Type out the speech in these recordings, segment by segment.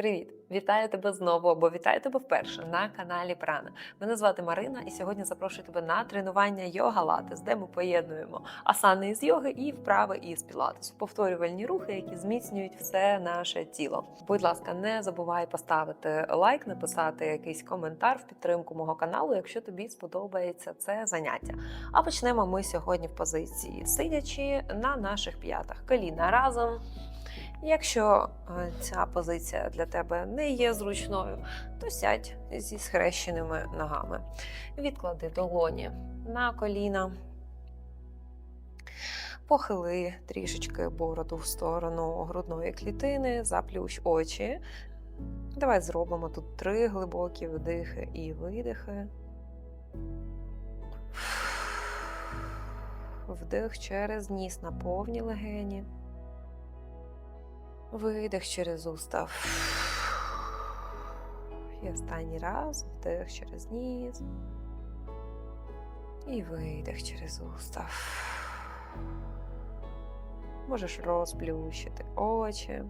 Привіт! Вітаю тебе знову або вітаю тебе вперше на каналі Прана. Мене звати Марина, і сьогодні запрошую тебе на тренування йога латес, де ми поєднуємо асани із йоги і вправи із пілатесу. Повторювальні рухи, які зміцнюють все наше тіло. Будь ласка, не забувай поставити лайк, написати якийсь коментар в підтримку мого каналу, якщо тобі сподобається це заняття. А почнемо ми сьогодні в позиції сидячи на наших п'ятах. Коліна разом. Якщо е, ця позиція для тебе не є зручною, то сядь зі схрещеними ногами. Відклади долоні на коліна, похили трішечки бороду в сторону грудної клітини, заплющ очі. Давай зробимо тут три глибокі вдихи і видихи. Вдих через ніс на повні легені. Видих через уста. І останній раз вдих через ніс. І видих через уста. Можеш розплющити очі.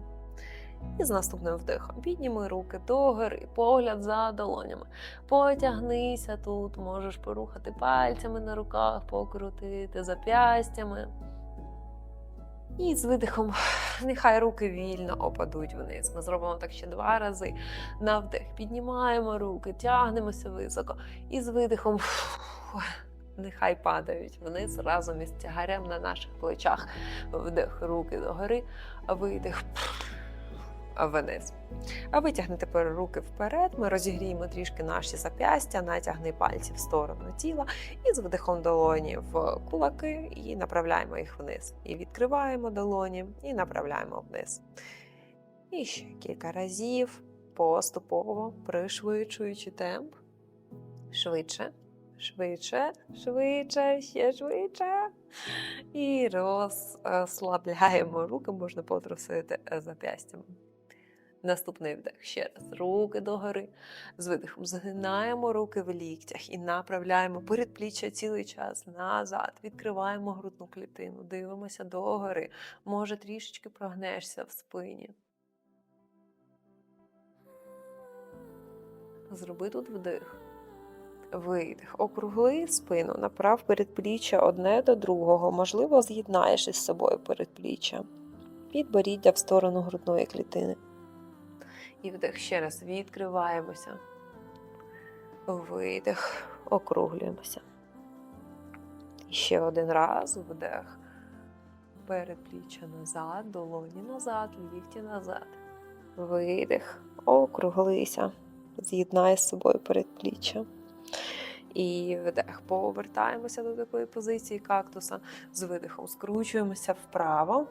І з наступним вдихом підніми руки догори, погляд за долонями. Потягнися тут, можеш порухати пальцями на руках, покрутити зап'ястями. І з видихом нехай руки вільно опадуть вниз. Ми зробимо так ще два рази. На вдих піднімаємо руки, тягнемося високо. І з видихом нехай падають вниз разом із тягарем на наших плечах. Вдих, руки догори, видих вниз. А витягни тепер руки вперед. Ми розігріємо трішки наші зап'ястя, натягни пальці в сторону тіла і з видихом долоні в кулаки і направляємо їх вниз. І відкриваємо долоні і направляємо вниз. І ще кілька разів поступово пришвидшуючи темп. Швидше, швидше, швидше, ще швидше. І розслабляємо руки, можна потрусити зап'ястями. Наступний вдих ще раз. Руки догори. З видихом згинаємо руки в ліктях і направляємо передпліччя цілий час назад. Відкриваємо грудну клітину, дивимося догори. Може, трішечки прогнешся в спині. Зроби тут вдих. Видих. Округли спину, направ передпліччя одне до другого. Можливо, з'єднаєш із собою передпліччя. Підборіддя в сторону грудної клітини. І вдих ще раз відкриваємося. Видих, округлюємося. І ще один раз вдих. Передпліччя назад, долоні назад, лікті назад. Видих, округлися. З'єднай з собою передпліччя. І вдих. Повертаємося до такої позиції кактуса. З видихом скручуємося вправо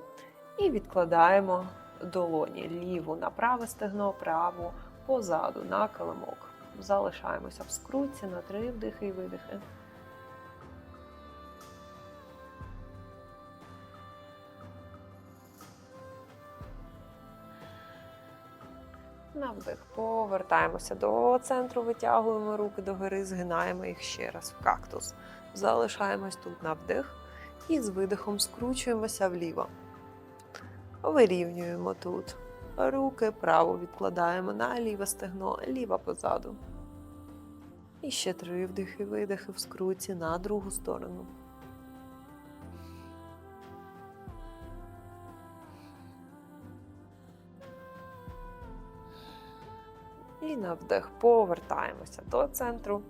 і відкладаємо долоні ліву на праве стегно, праву позаду на килимок. Залишаємося в скрутці на три вдихи і видихи. На вдих повертаємося до центру, витягуємо руки догори, згинаємо їх ще раз в кактус. Залишаємось тут на вдих і з видихом скручуємося вліво. Вирівнюємо тут. Руки право відкладаємо на ліве стегно, ліва позаду. І ще три вдихи, видихи в скруті на другу сторону. І на вдих повертаємося до центру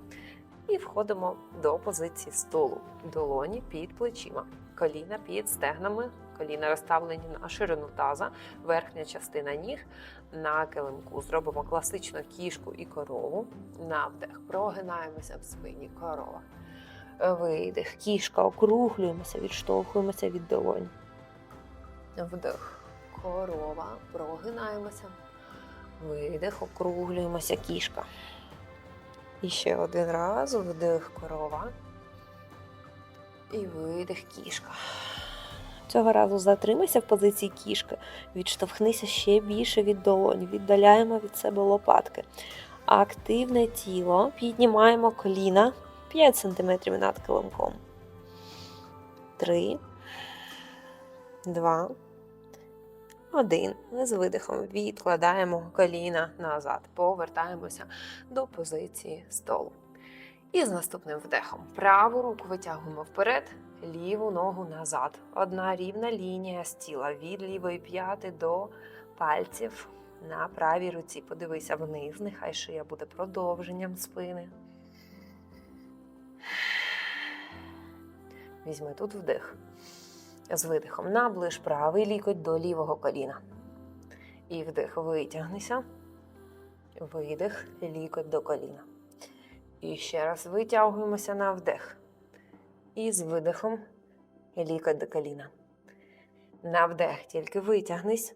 і входимо до позиції столу. Долоні під плечима, коліна під стегнами, коліна розставлені на ширину таза, верхня частина ніг на килимку. Зробимо класичну кішку і корову. На вдих. Прогинаємося в спині корова. Видих. Кішка, округлюємося, відштовхуємося від долонь. Вдих. Корова. Прогинаємося. Видих, округлюємося, кішка. І ще один раз вдих корова. І видих кішка. Цього разу затримайся в позиції кішки, відштовхнися ще більше від долонь, віддаляємо від себе лопатки. активне тіло. Піднімаємо коліна 5 см над килимком. 3, 2, 1. З видихом відкладаємо коліна назад. Повертаємося до позиції столу. І з наступним вдихом праву руку витягуємо вперед, ліву ногу назад. Одна рівна лінія з тіла від лівої п'яти до пальців на правій руці. Подивися вниз, нехай шия буде продовженням спини. Візьми тут вдих. З видихом наближ правий лікоть до лівого коліна. І вдих, витягнися. Видих, лікоть до коліна. І ще раз витягуємося на вдих. І з видихом лікоть до коліна. На вдих тільки витягнись.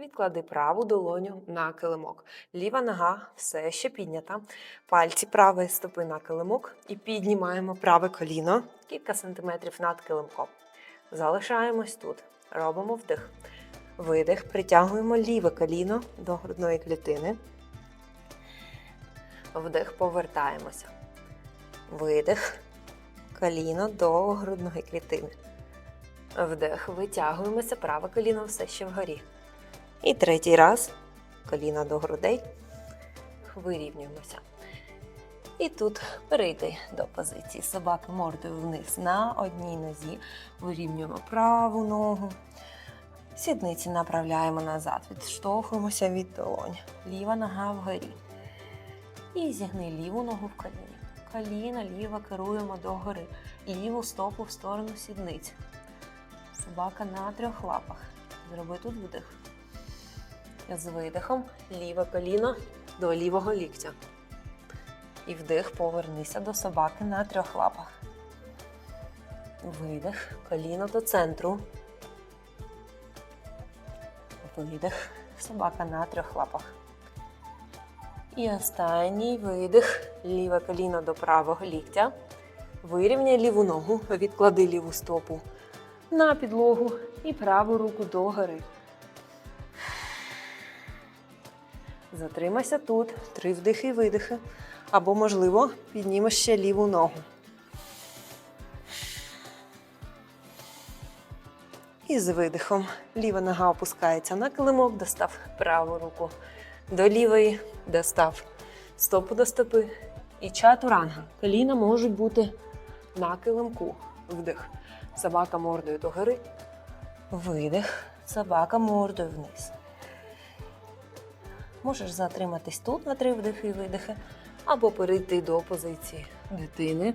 Відклади праву долоню на килимок. Ліва нога все ще піднята. Пальці правої стопи на килимок і піднімаємо праве коліно кілька сантиметрів над килимком. Залишаємось тут. Робимо вдих. Видих. Притягуємо ліве коліно до грудної клітини. Вдих, повертаємося. Видих. Коліно до грудної клітини. Вдих, витягуємося, праве коліно все ще вгорі. І третій раз. Коліна до грудей. Вирівнюємося. І тут перейти до позиції собаки мордою вниз на одній нозі. Вирівнюємо праву ногу. Сідниці направляємо назад. Відштовхуємося від долонь. Ліва нога вгорі. І зігни ліву ногу в коліні. Коліна ліва керуємо догори. Ліву стопу в сторону сідниць. Собака на трьох лапах. Зроби тут вдих. З видихом ліве коліно до лівого ліктя. І вдих, повернися до собаки на трьох лапах. Видих, коліно до центру. Видих, собака на трьох лапах. І останній видих. Ліве коліно до правого ліктя. Вирівняй ліву ногу, відклади ліву стопу на підлогу і праву руку догори. Затримайся тут. Три вдихи і видихи. Або, можливо, піднімеш ще ліву ногу. І з видихом ліва нога опускається на килимок, достав праву руку до лівої, достав стопу до стопи. І чатуранга. Коліна можуть бути на килимку. Вдих. Собака мордою догори. Видих. Собака мордою вниз. Можеш затриматись тут на три вдихи і видихи, або перейти до позиції дитини.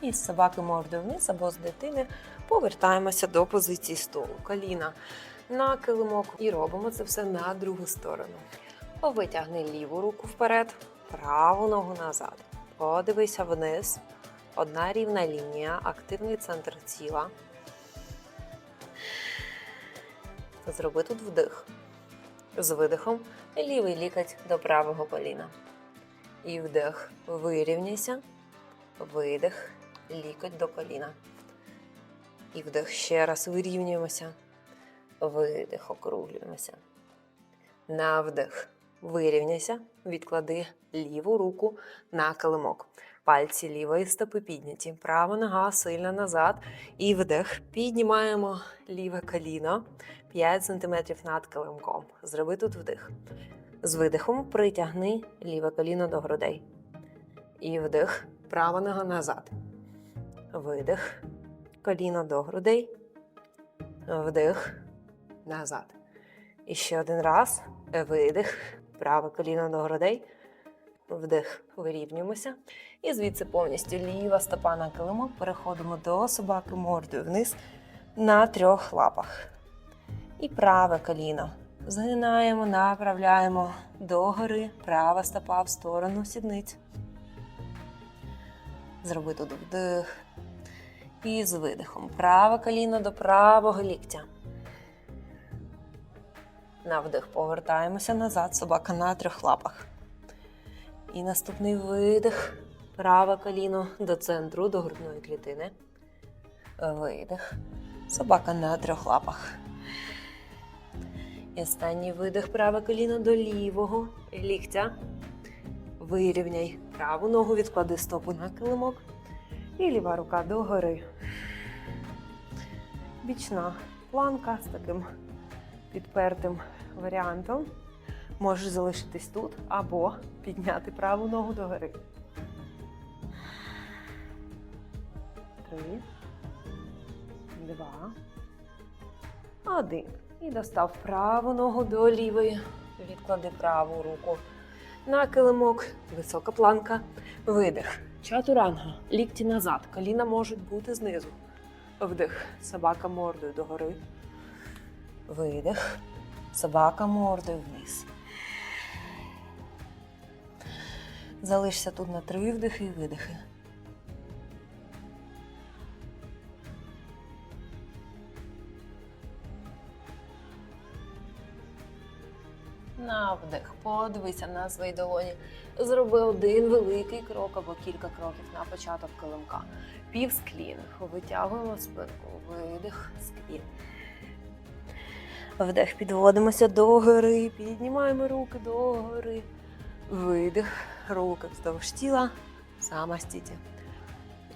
І з собаки мордою вниз або з дитини повертаємося до позиції столу. Коліна на килимок і робимо це все на другу сторону. Витягни ліву руку вперед, праву ногу назад. Подивися вниз. Одна рівна лінія, активний центр тіла. Зроби тут вдих. З видихом лівий лікоть до правого коліна. І вдих. Вирівняйся. Видих. Лікоть до коліна. І вдих. Ще раз вирівнюємося. Видих, округлюємося. На вдих. Вирівняйся, відклади ліву руку на килимок. Пальці лівої стопи підняті. Права нога сильно назад. І вдих. Піднімаємо ліве коліно 5 см над килимком. Зроби тут вдих. З видихом притягни ліве коліно до грудей. І вдих. Права нога назад. Видих. Коліно до грудей. Вдих. Назад. І ще один раз. Видих. Праве коліно до грудей. Вдих. Вирівнюємося. І звідси повністю ліва стопа на килимок. Переходимо до собаки мордою вниз на трьох лапах. І праве коліно. Згинаємо, направляємо догори. Права стопа в сторону сідниць. Зроби тут вдих. І з видихом. Праве коліно до правого ліктя. На вдих повертаємося назад, собака на трьох лапах. І наступний видих. Праве коліно до центру, до грудної клітини. Видих. Собака на трьох лапах. І останній видих. Праве коліно до лівого ліктя. Вирівняй праву ногу, відклади стопу на килимок. І ліва рука догори. Бічна планка з таким підпертим варіантом. Можеш залишитись тут або підняти праву ногу догори. Три, два, один. І достав праву ногу до лівої. Відклади праву руку на килимок. Висока планка. Видих. Чатуранга. Лікті назад. Коліна можуть бути знизу. Вдих. Собака мордою догори. Видих. Собака мордою вниз. Залишся тут на три вдихи і видихи. На вдих. Подивися на свої долоні. Зроби один великий крок або кілька кроків на початок килимка. Пів склін. Витягуємо спинку. Видих, склін. Вдих, підводимося догори, піднімаємо руки догори. Видих, руки вздовж тіла, самостійті.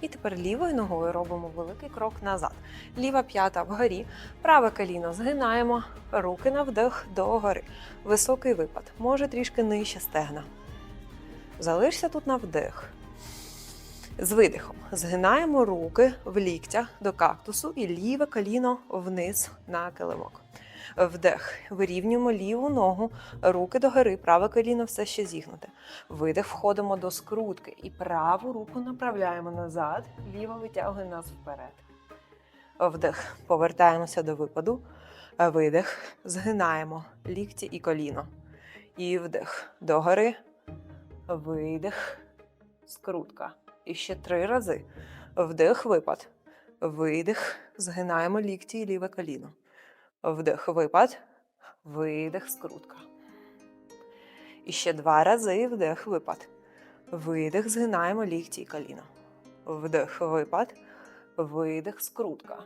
І тепер лівою ногою робимо великий крок назад. Ліва п'ята вгорі, праве коліно згинаємо, руки на вдих догори. Високий випад, може трішки нижче стегна. Залишся тут на вдих. З видихом згинаємо руки в ліктях до кактусу і ліве коліно вниз на килимок. Вдих. Вирівнюємо ліву ногу, руки догори, праве коліно все ще зігнуте. Видих, входимо до скрутки і праву руку направляємо назад, ліва витягує нас вперед. Вдих. Повертаємося до випаду. Видих. Згинаємо лікті і коліно. І вдих. Догори. Видих. Скрутка. І ще три рази. Вдих, випад. Видих. Згинаємо лікті і ліве коліно. Вдих, випад. Видих, скрутка. І ще два рази вдих, випад. Видих, згинаємо лікті і коліно. Вдих, випад. Видих, скрутка.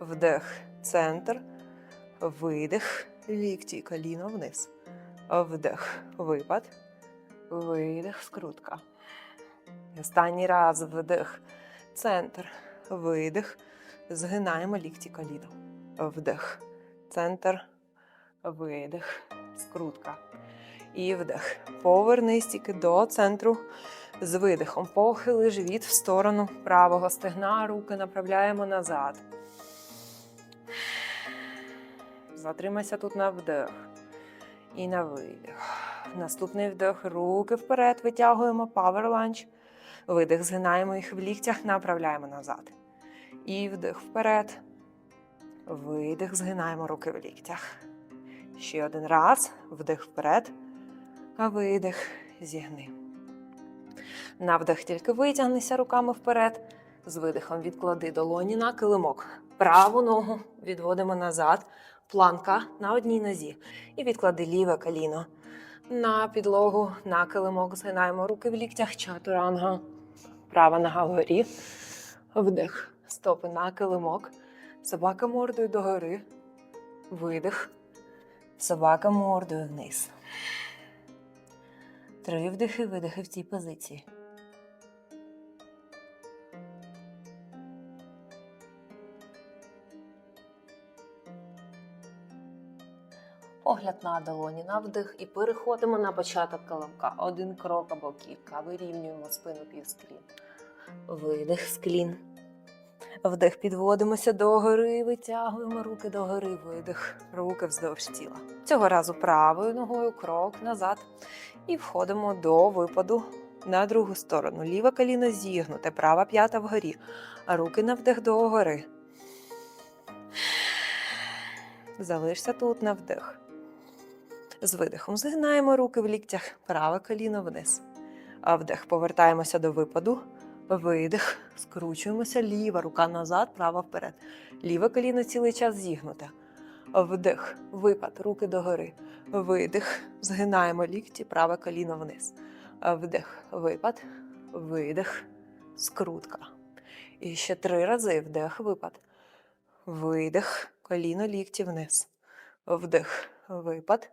Вдих, центр. Видих, лікті і коліно вниз. Вдих, випад. Видих, скрутка. І останній раз вдих, центр. Видих. Згинаємо лікті коліно. Вдих. Центр. Видих. Скрутка. І вдих. Повернись тільки до центру. З видихом. Похили живіт в сторону правого стегна. Руки направляємо назад. Затримайся тут на вдих. І на видих. Наступний вдих. Руки вперед. Витягуємо Power Lunge. Видих. Згинаємо їх в ліктях, направляємо назад. І вдих вперед. Видих, згинаємо руки в ліктях. Ще один раз. Вдих вперед. А видих, зігни. На вдих тільки витягнися руками вперед. З видихом відклади долоні на килимок. Праву ногу відводимо назад. Планка на одній нозі. І відклади ліве коліно. На підлогу, на килимок. Згинаємо руки в ліктях. Чатуранга. Права нога вгорі. Вдих. Стопи на килимок. Собака мордою догори. Видих. Собака мордою вниз. Три вдихи, видихи в цій позиції. Погляд на долоні на вдих і переходимо на початок килимка. Один крок або кілька. Вирівнюємо спину півсклін. Видих, склін. Вдих, підводимося догори, витягуємо руки догори, видих, руки вздовж тіла. Цього разу правою ногою крок назад. І входимо до випаду на другу сторону. Ліве коліно зігнуте, права п'ята вгорі. Руки на вдих догори. Залишся тут на вдих. З видихом згинаємо руки в ліктях, праве коліно вниз. А вдих, повертаємося до випаду. Видих, скручуємося, ліва рука назад, права вперед. Ліве коліно цілий час зігнуте. Вдих, випад, руки догори. Видих, згинаємо лікті, праве коліно вниз. Вдих, випад, видих, скрутка. І ще три рази вдих, випад. Видих, коліно лікті вниз. Вдих, випад,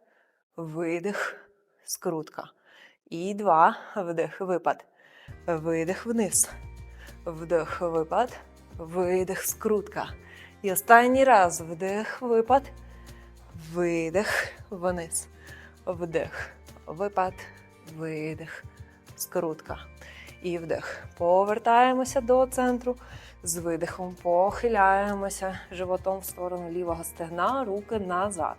видих, скрутка. І два. Вдих, випад. Видих вниз. Вдих, випад. Видих, скрутка. І останній раз вдих, випад. Видих вниз. Вдих, випад, видих, скрутка. І вдих. Повертаємося до центру. З видихом похиляємося животом в сторону лівого стегна, руки назад.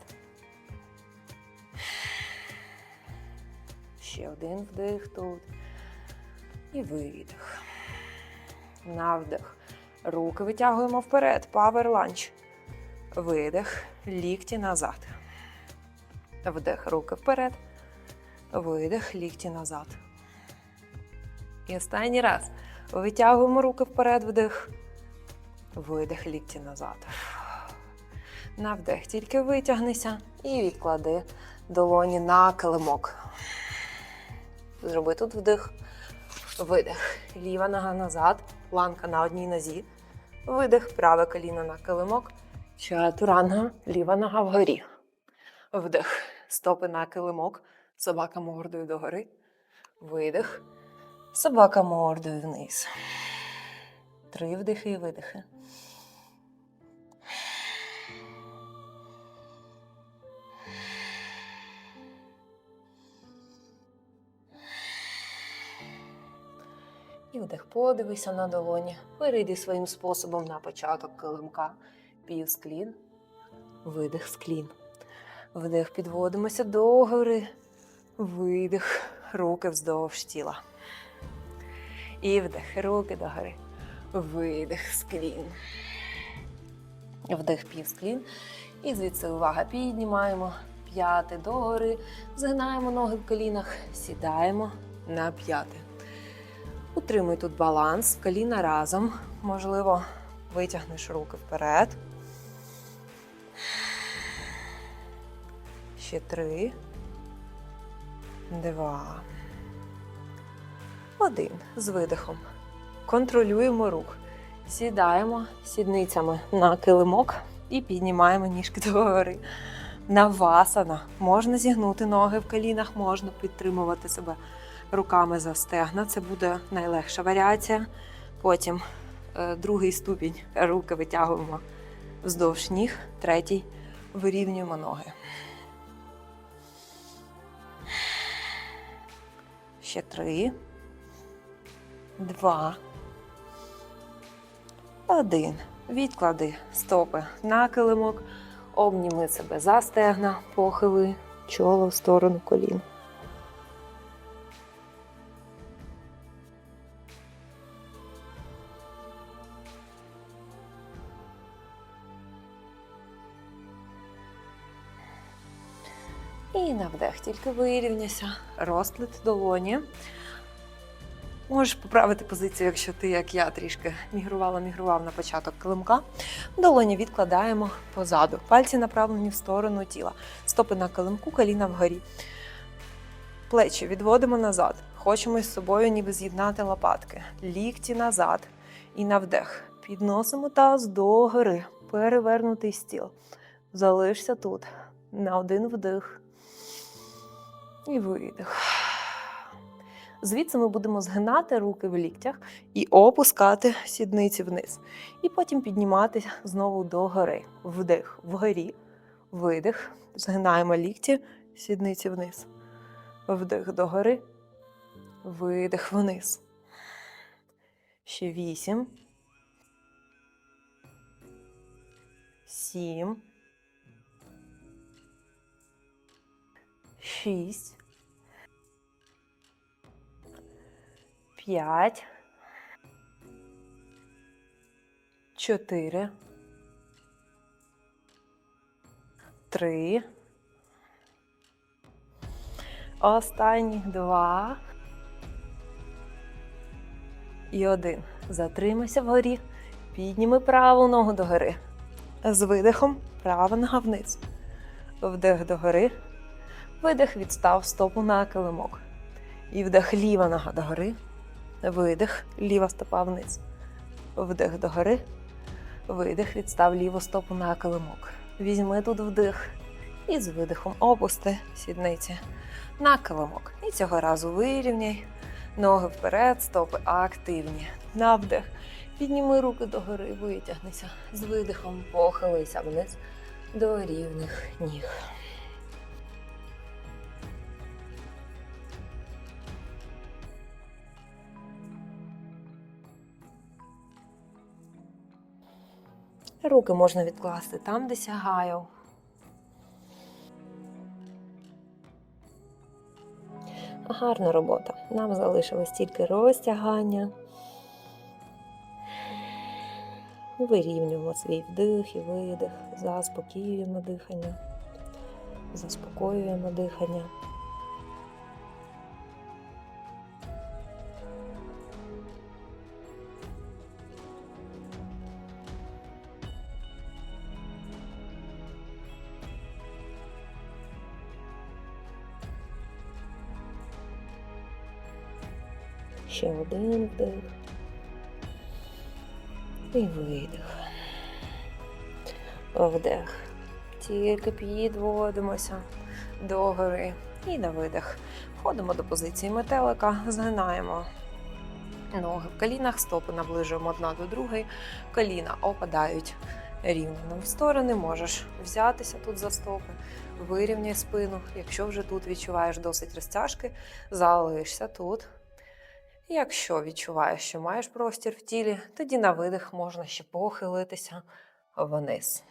Ще один вдих тут. І видих. На вдих. Руки витягуємо вперед. Power lunge. Видих. Лікті назад. Вдих. Руки вперед. Видих. Лікті назад. І останній раз. Витягуємо руки вперед, вдих. Видих лікті назад. На вдих. Тільки витягнися і відклади долоні на килимок. Зроби тут вдих. Видих. Ліва нога назад. Ланка на одній нозі. Видих. Праве коліно на килимок. Чатуранга. Ліва нога вгорі. Вдих. Стопи на килимок. Собака мордою догори. Видих. Собака мордою вниз. Три вдихи і видихи. Вдих, подивися на долоні. Перейди своїм способом на початок килимка. Пів склін. Видих склін. Вдих, підводимося догори. Видих. Руки вздовж тіла. І вдих, руки догори. Видих, склін. Вдих, пів склін. І звідси увага. Піднімаємо п'яти догори. Згинаємо ноги в колінах. Сідаємо на п'яти. Утримуй тут баланс, коліна разом. Можливо, витягнеш руки вперед. Ще три. Два. Один. З видихом. Контролюємо рух. Сідаємо сідницями на килимок і піднімаємо ніжки догори. Навасана. Можна зігнути ноги в колінах, можна підтримувати себе руками за стегна. Це буде найлегша варіація. Потім е, другий ступінь руки витягуємо вздовж ніг, третій вирівнюємо ноги. Ще три, два, один. Відклади стопи на килимок, обніми себе за стегна, похили чоло в сторону колін. Тільки вирівняйся, розплет долоні. Можеш поправити позицію, якщо ти, як я, трішки мігрувала, мігрував на початок килимка. Долоні відкладаємо позаду. Пальці направлені в сторону тіла. Стопи на килимку, коліна вгорі. Плечі відводимо назад. Хочемо з собою ніби з'єднати лопатки. Лікті назад. І на вдих. Підносимо таз догори. Перевернутий стіл. Залишся тут. На один вдих. І видих. Звідси ми будемо згинати руки в ліктях і опускати сідниці вниз. І потім піднімати знову догори. Вдих вгорі, видих. Згинаємо лікті, сідниці вниз. Вдих догори, видих вниз. Ще вісім. Сім. Шість. П'ять. Чотири. Три. Останні два. І один. Затримайся вгорі. Підніми праву ногу догори. З видихом права нога вниз. Вдих догори. Видих відстав стопу на килимок. І вдих ліва нога догори. Видих, ліва стопа вниз. Вдих догори. Видих, відстав ліву стопу на килимок. Візьми тут вдих. І з видихом опусти сідниці на килимок. І цього разу вирівняй. Ноги вперед, стопи активні. На вдих. Підніми руки догори, витягнися. З видихом похилися вниз до рівних ніг. Руки можна відкласти там, де сягаю. Гарна робота. Нам залишилось тільки розтягання. Вирівнюємо свій вдих і видих, заспокоюємо дихання, заспокоюємо дихання. Ще один вдих. І видих. Вдих. Тільки підводимося догори. І на видих. Входимо до позиції метелика, згинаємо ноги в колінах, стопи наближуємо одна до другої. Коліна опадають рівно в сторони. Можеш взятися тут за стопи, вирівняй спину. Якщо вже тут відчуваєш досить розтяжки, залишся тут. Якщо відчуваєш, що маєш простір в тілі, тоді на видих можна ще похилитися вниз.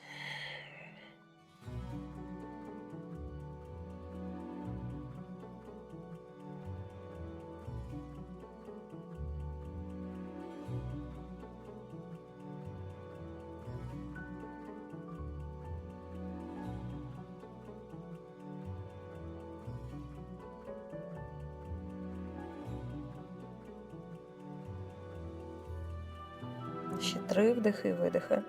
Ще три вдихи і видихи.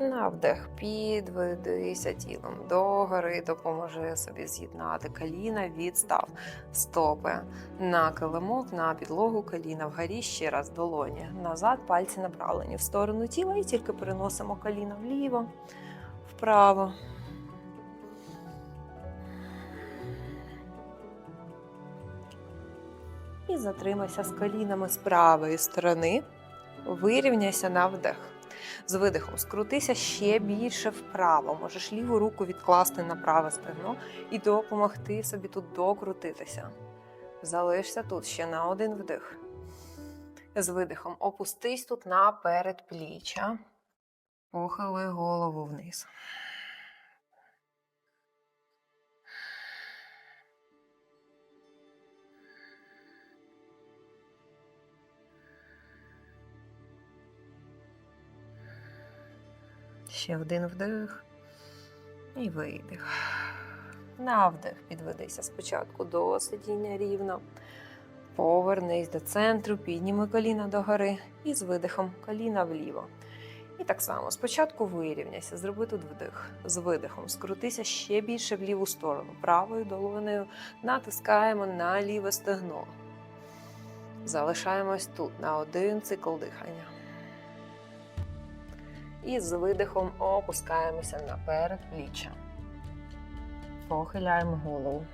На вдих підведися тілом догори, допоможи собі з'єднати коліна, відстав стопи на килимок, на підлогу коліна вгорі, ще раз долоні. Назад пальці направлені в сторону тіла і тільки переносимо коліна вліво, вправо. Затримайся з колінами з правої сторони. Вирівняйся на вдих. З видихом скрутися ще більше вправо. Можеш ліву руку відкласти на праве стегно і допомогти собі тут докрутитися. Залишся тут ще на один вдих. З видихом опустись тут на передпліччя. Похили голову вниз. Ще один вдих і видих. На вдих підведися спочатку до сидіння рівно. Повернись до центру, підніми коліна догори і з видихом коліна вліво. І так само спочатку вирівняйся, зроби тут вдих. З видихом скрутися ще більше в ліву сторону. Правою долонею натискаємо на ліве стегно. Залишаємось тут на один цикл дихання. І з видихом опускаємося на передпліччя. Похиляємо голову.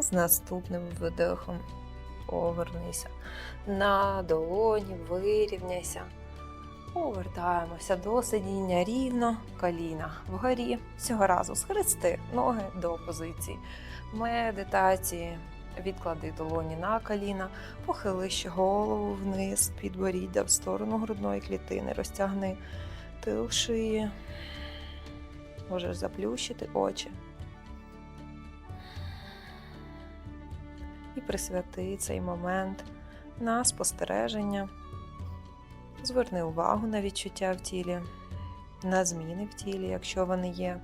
З наступним видихом повернися на долоні, вирівняйся. Повертаємося до сидіння рівно, коліна вгорі. Цього разу схрести ноги до позиції медитації. Відклади долоні на коліна, похили ще голову вниз, підборіддя в сторону грудної клітини, розтягни тил шиї. Можеш заплющити очі. І присвяти цей момент на спостереження Зверни увагу на відчуття в тілі, на зміни в тілі, якщо вони є.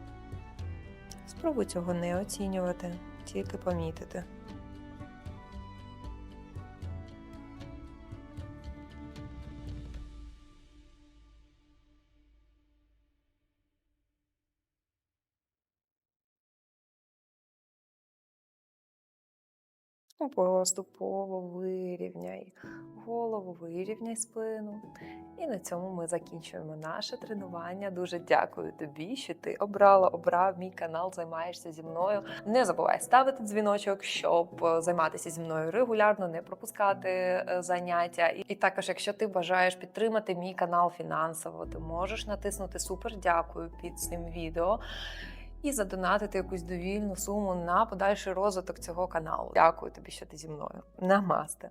Спробуй цього не оцінювати, тільки помітити. Поступово вирівняй голову, вирівняй спину. І на цьому ми закінчуємо наше тренування. Дуже дякую тобі, що ти обрала, обрав мій канал, займаєшся зі мною. Не забувай ставити дзвіночок, щоб е, займатися зі мною регулярно, не пропускати е, заняття. І і також, якщо ти бажаєш підтримати мій канал фінансово, ти можеш натиснути супер дякую під цим відео. І задонатити якусь довільну суму на подальший розвиток цього каналу. Дякую тобі, що ти зі мною. Намасте.